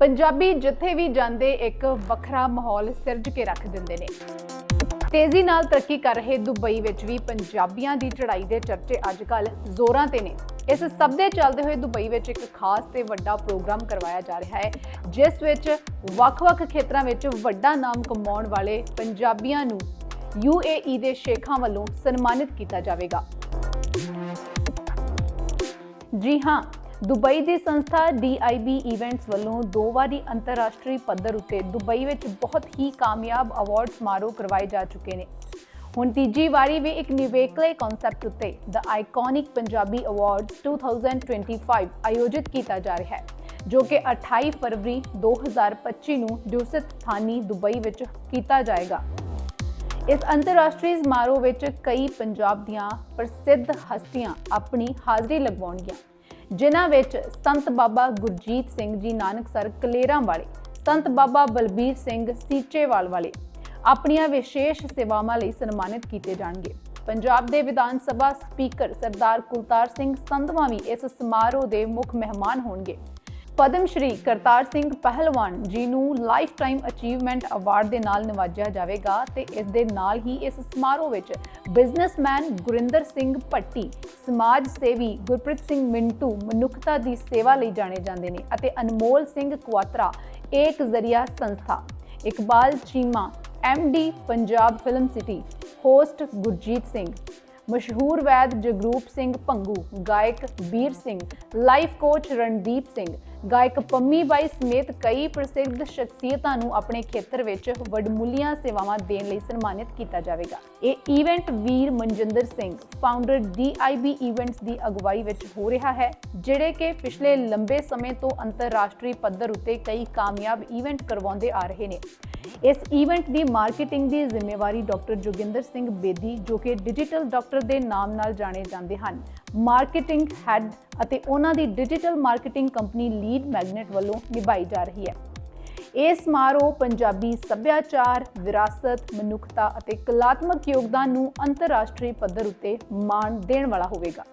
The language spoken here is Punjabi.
ਪੰਜਾਬੀ ਜਿੱਥੇ ਵੀ ਜਾਂਦੇ ਇੱਕ ਵੱਖਰਾ ਮਾਹੌਲ ਸਿਰਜ ਕੇ ਰੱਖ ਦਿੰਦੇ ਨੇ। ਤੇਜ਼ੀ ਨਾਲ ਤਰੱਕੀ ਕਰ ਰਹੇ ਦੁਬਈ ਵਿੱਚ ਵੀ ਪੰਜਾਬੀਆਂ ਦੀ ਚੜ੍ਹਾਈ ਦੇ ਚਰਚੇ ਅੱਜਕੱਲ ਜ਼ੋਰਾਂ ਤੇ ਨੇ। ਇਸ ਸਭ ਦੇ ਚੱਲਦੇ ਹੋਏ ਦੁਬਈ ਵਿੱਚ ਇੱਕ ਖਾਸ ਤੇ ਵੱਡਾ ਪ੍ਰੋਗਰਾਮ ਕਰਵਾਇਆ ਜਾ ਰਿਹਾ ਹੈ, ਜਿਸ ਵਿੱਚ ਵੱਖ-ਵੱਖ ਖੇਤਰਾਂ ਵਿੱਚ ਵੱਡਾ ਨਾਮ ਕਮਾਉਣ ਵਾਲੇ ਪੰਜਾਬੀਆਂ ਨੂੰ UAE ਦੇ ਸ਼ੇਖਾਂ ਵੱਲੋਂ ਸਨਮਾਨਿਤ ਕੀਤਾ ਜਾਵੇਗਾ। ਜੀ ਹਾਂ ਦੁਬਈ ਦੀ ਸੰਸਥਾ DIB ਇਵੈਂਟਸ ਵੱਲੋਂ ਦੋ ਵਾਰੀ ਅੰਤਰਰਾਸ਼ਟਰੀ ਪੱਧਰ ਉੱਤੇ ਦੁਬਈ ਵਿੱਚ ਬਹੁਤ ਹੀ ਕਾਮਯਾਬ ਅਵਾਰਡ ਸਮਾਰੋਹ ਕਰਵਾਏ ਜਾ ਚੁੱਕੇ ਨੇ। ਹੁਣ ਤੀਜੀ ਵਾਰੀ ਵੀ ਇੱਕ ਨਿਵੇਕਲੇ ਕਨਸੈਪਟ ਉੱਤੇ ਦ ਆਈਕੋਨਿਕ ਪੰਜਾਬੀ ਅਵਾਰਡਸ 2025 ਆਯੋਜਿਤ ਕੀਤਾ ਜਾ ਰਿਹਾ ਹੈ, ਜੋ ਕਿ 28 ਫਰਵਰੀ 2025 ਨੂੰ ਡਿਊਸਤ ਥਾਨੀ ਦੁਬਈ ਵਿੱਚ ਕੀਤਾ ਜਾਏਗਾ। ਇਸ ਅੰਤਰਰਾਸ਼ਟਰੀ ਸਮਾਰੋਹ ਵਿੱਚ ਕਈ ਪੰਜਾਬ ਦੀਆਂ ਪ੍ਰਸਿੱਧ ਹਸਤੀਆਂ ਆਪਣੀ ਹਾਜ਼ਰੀ ਲਗਵਾਉਣਗੀਆਂ। ਜਿਨ੍ਹਾਂ ਵਿੱਚ ਸੰਤ ਬਾਬਾ ਗੁਰਜੀਤ ਸਿੰਘ ਜੀ ਨਾਨਕਸਰ ਕਲੇਰਾਂ ਵਾਲੇ, ਸੰਤ ਬਾਬਾ ਬਲਬੀਰ ਸਿੰਘ ਸੀਚੇਵਾਲ ਵਾਲੇ ਆਪਣੀਆਂ ਵਿਸ਼ੇਸ਼ ਸੇਵਾਵਾਂ ਲਈ ਸਨਮਾਨਿਤ ਕੀਤੇ ਜਾਣਗੇ। ਪੰਜਾਬ ਦੇ ਵਿਧਾਨ ਸਭਾ ਸਪੀਕਰ ਸਰਦਾਰ ਕੁਲਤਾਰ ਸਿੰਘ ਸੰਧਵਾ ਵੀ ਇਸ ਸਮਾਰੋਹ ਦੇ ਮੁੱਖ ਮਹਿਮਾਨ ਹੋਣਗੇ। ਪਦਮ ਸ਼੍ਰੀ ਕਰਤਾਰ ਸਿੰਘ ਪਹਿਲਵਾਨ ਜੀ ਨੂੰ ਲਾਈਫ ਟਾਈਮ ਅਚੀਵਮੈਂਟ ਅਵਾਰਡ ਦੇ ਨਾਲ ਨਿਵਾਜਿਆ ਜਾਵੇਗਾ ਤੇ ਇਸ ਦੇ ਨਾਲ ਹੀ ਇਸ ਸਮਾਰੋਹ ਵਿੱਚ ਬਿਜ਼ਨਸਮੈਨ ਗੁਰਿੰਦਰ ਸਿੰਘ ਭੱਟੀ, ਸਮਾਜ ਸੇਵੀ ਗੁਰਪ੍ਰੀਤ ਸਿੰਘ ਮਿੰਟੂ, ਮਨੁੱਖਤਾ ਦੀ ਸੇਵਾ ਲਈ ਜਾਣੇ ਜਾਂਦੇ ਨੇ ਅਤੇ ਅਨਮੋਲ ਸਿੰਘ ਕੁਆਤਰਾ, ਏਕ ਜ਼ਰੀਆ ਸੰਸਥਾ। Iqbal Cheema the Punjab film city host Gurjeet Singh. ਮਸ਼ਹੂਰ ਵੈਦ ਜਗਰੂਪ ਸਿੰਘ ਭੰਗੂ, ਗਾਇਕ Veer Singh. Life coach Randeep Singh. ਗਾਇਕ ਪੰਮੀ ਬਾਈ ਸਮੇਤ ਕਈ ਪ੍ਰਸਿੱਧ ਸ਼ਖਸੀਅਤਾਂ ਨੂੰ ਆਪਣੇ ਖੇਤਰ ਵਿੱਚ ਵਡਮੁੱਲੀਆਂ ਸੇਵਾਵਾਂ ਦੇਣ ਲਈ ਸਨਮਾਨਿਤ ਕੀਤਾ ਜਾਵੇਗਾ। ਇਹ event Veer Maninder Singh founder DIB events ਦੀ ਅਗਵਾਈ ਵਿੱਚ ਹੋ ਰਿਹਾ ਹੈ, ਜਿਹੜੇ ਕਿ ਪਿਛਲੇ ਲੰਬੇ ਸਮੇਂ ਤੋਂ ਅੰਤਰਰਾਸ਼ਟਰੀ ਪੱਧਰ ਉੱਤੇ ਕਈ ਕਾਮਯਾਬ ਇਵੈਂਟ ਕਰਵਾਉਂਦੇ ਆ ਰਹੇ ਨੇ। ਇਸ ਇਵੈਂਟ ਦੀ ਮਾਰਕੀਟਿੰਗ ਦੀ ਜ਼ਿੰਮੇਵਾਰੀ ਡਾਕਟਰ ਜੋਗਿੰਦਰ ਸਿੰਘ ਬੇਦੀ, ਜੋ ਕਿ ਡਿਜੀਟਲ ਡਾਕਟਰ ਦੇ ਨਾਮ ਨਾਲ ਜਾਣੇ ਜਾਂਦੇ ਹਨ। ਮਾਰਕੀਟਿੰਗ ਹੈੱਡ ਅਤੇ ਉਹਨਾਂ ਦੀ digital marketing company lead magnet ਵੱਲੋਂ ਨਿਭਾਈ ਜਾ ਰਹੀ ਹੈ। ਇਹ ਸਮਾਰੋਹ ਪੰਜਾਬੀ ਸੱਭਿਆਚਾਰ, ਵਿਰਾਸਤ, ਮਨੁੱਖਤਾ ਅਤੇ ਕਲਾਤਮਕ ਯੋਗਦਾਨ ਨੂੰ ਅੰਤਰਰਾਸ਼ਟਰੀ ਪੱਧਰ ਉੱਤੇ ਮਾਣ ਦੇਣ ਵਾਲਾ ਹੋਵੇਗਾ।